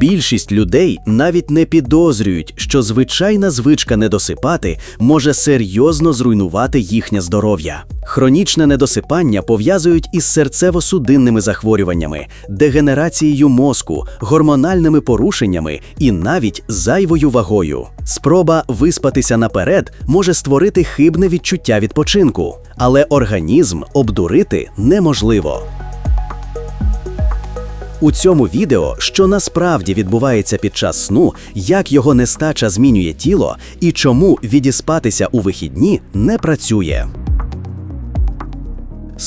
Більшість людей навіть не підозрюють, що звичайна звичка недосипати може серйозно зруйнувати їхнє здоров'я. Хронічне недосипання пов'язують із серцево-судинними захворюваннями, дегенерацією мозку, гормональними порушеннями і навіть зайвою вагою. Спроба виспатися наперед може створити хибне відчуття відпочинку, але організм обдурити неможливо. У цьому відео, що насправді відбувається під час сну, як його нестача змінює тіло і чому відіспатися у вихідні не працює.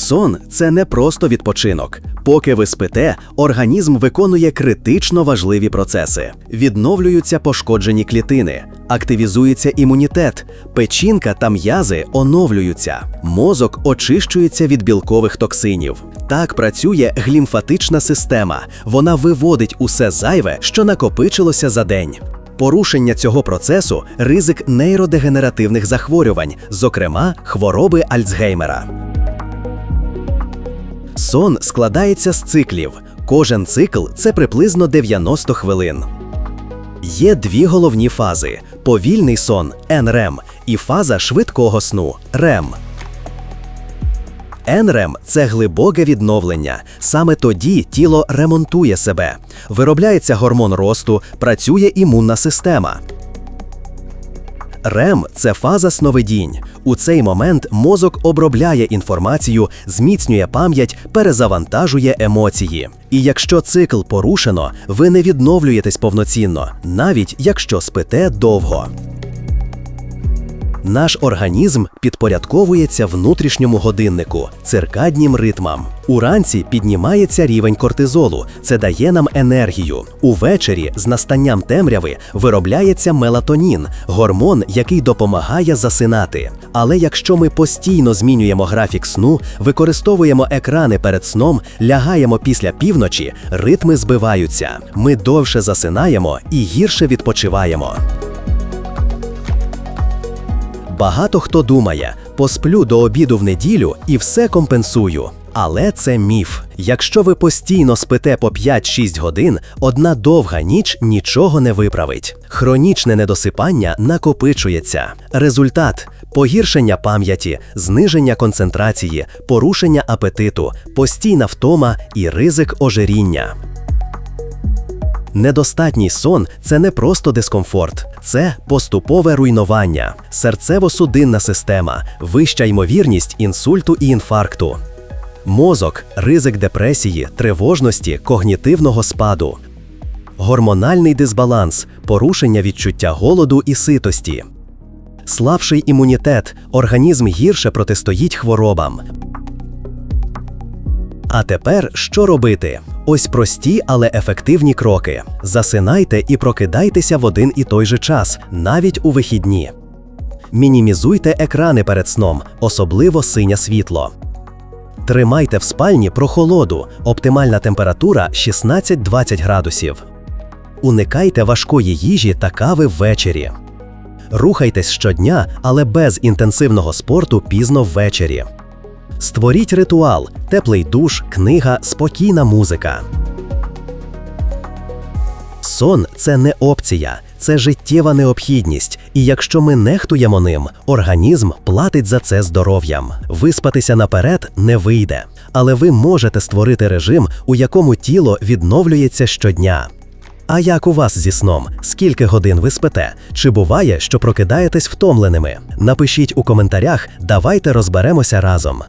Сон це не просто відпочинок. Поки ви спите, організм виконує критично важливі процеси. Відновлюються пошкоджені клітини, активізується імунітет, печінка та м'язи оновлюються, мозок очищується від білкових токсинів. Так працює глімфатична система. Вона виводить усе зайве, що накопичилося за день. Порушення цього процесу ризик нейродегенеративних захворювань, зокрема хвороби Альцгеймера. Сон складається з циклів. Кожен цикл це приблизно 90 хвилин. Є дві головні фази: повільний сон НРЕМ і фаза швидкого сну РЕМ. НРЕМ – це глибоке відновлення. Саме тоді тіло ремонтує себе, виробляється гормон росту, працює імунна система. РЕМ це фаза сновидінь. У цей момент мозок обробляє інформацію, зміцнює пам'ять, перезавантажує емоції. І якщо цикл порушено, ви не відновлюєтесь повноцінно, навіть якщо спите довго. Наш організм підпорядковується внутрішньому годиннику, циркаднім ритмам. Уранці піднімається рівень кортизолу, це дає нам енергію. Увечері з настанням темряви виробляється мелатонін, гормон, який допомагає засинати. Але якщо ми постійно змінюємо графік сну, використовуємо екрани перед сном, лягаємо після півночі, ритми збиваються. Ми довше засинаємо і гірше відпочиваємо. Багато хто думає, посплю до обіду в неділю і все компенсую. Але це міф. Якщо ви постійно спите по 5-6 годин, одна довга ніч нічого не виправить. Хронічне недосипання накопичується. Результат погіршення пам'яті, зниження концентрації, порушення апетиту, постійна втома і ризик ожиріння. Недостатній сон це не просто дискомфорт, це поступове руйнування, серцево-судинна система, вища ймовірність інсульту і інфаркту. Мозок, ризик депресії, тривожності, когнітивного спаду, гормональний дисбаланс, порушення відчуття голоду і ситості, слабший імунітет, організм гірше протистоїть хворобам. А тепер що робити? Ось прості, але ефективні кроки. Засинайте і прокидайтеся в один і той же час, навіть у вихідні. Мінімізуйте екрани перед сном, особливо синє світло. Тримайте в спальні прохолоду, оптимальна температура 16-20 градусів. Уникайте важкої їжі та кави ввечері. Рухайтесь щодня, але без інтенсивного спорту пізно ввечері. Створіть ритуал, теплий душ, книга, спокійна музика. Сон це не опція, це життєва необхідність. І якщо ми нехтуємо ним, організм платить за це здоров'ям. Виспатися наперед не вийде. Але ви можете створити режим, у якому тіло відновлюється щодня. А як у вас зі сном? Скільки годин ви спите? Чи буває, що прокидаєтесь втомленими? Напишіть у коментарях, давайте розберемося разом.